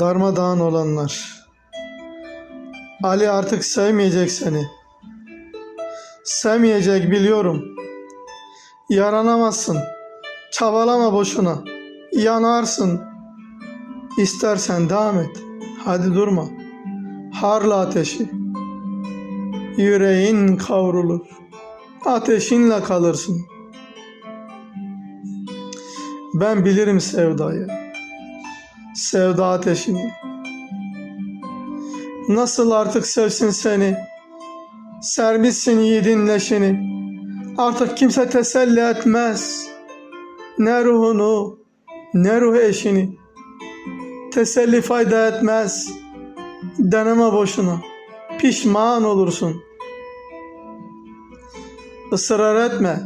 darmadağın olanlar. Ali artık sevmeyecek seni. Sevmeyecek biliyorum. Yaranamazsın. Çabalama boşuna. Yanarsın. İstersen devam et. Hadi durma. Harla ateşi. Yüreğin kavrulur. Ateşinle kalırsın. Ben bilirim sevdayı. Sevda ateşini. Nasıl artık sevsin seni. Sermişsin yiğidin leşini. Artık kimse teselli etmez. Ne ruhunu ne ruh eşini. Teselli fayda etmez. Deneme boşuna. Pişman olursun. Israr etme.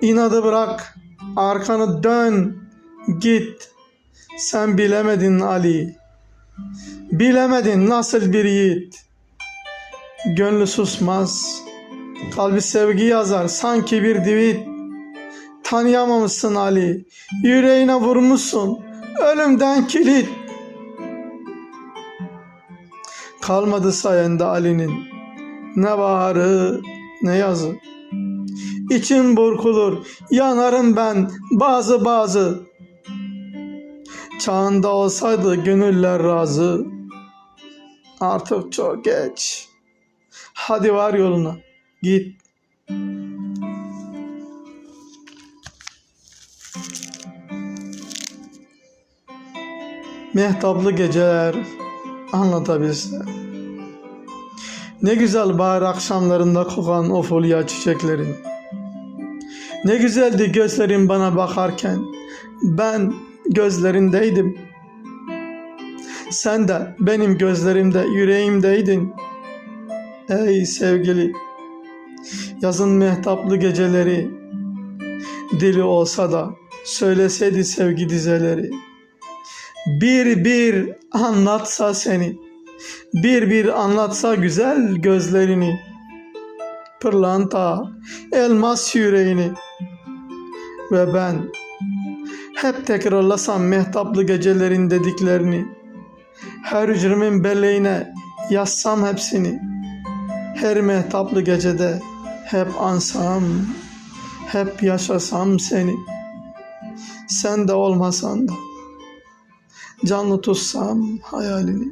İnadı bırak. Arkanı dön. Git. Sen bilemedin Ali. Bilemedin nasıl bir yiğit. Gönlü susmaz. Kalbi sevgi yazar sanki bir divit. Tanıyamamışsın Ali. Yüreğine vurmuşsun. Ölümden kilit. Kalmadı sayende Ali'nin. Ne baharı ne yazı. İçim burkulur, yanarım ben bazı bazı. Çağında olsaydı gönüller razı. Artık çok geç. Hadi var yoluna. Git. Mehtaplı geceler anlatabilse. Ne güzel bahar akşamlarında kokan o fulya çiçeklerin. Ne güzeldi gözlerin bana bakarken. Ben gözlerindeydim. Sen de benim gözlerimde, yüreğimdeydin. Ey sevgili, yazın mehtaplı geceleri, dili olsa da söyleseydi sevgi dizeleri. Bir bir anlatsa seni, bir bir anlatsa güzel gözlerini, pırlanta, elmas yüreğini ve ben hep tekrarlasam mehtaplı gecelerin dediklerini, her hücremin belleğine yazsam hepsini, her mehtaplı gecede hep ansam, hep yaşasam seni, sen de olmasan da, canlı tutsam hayalini.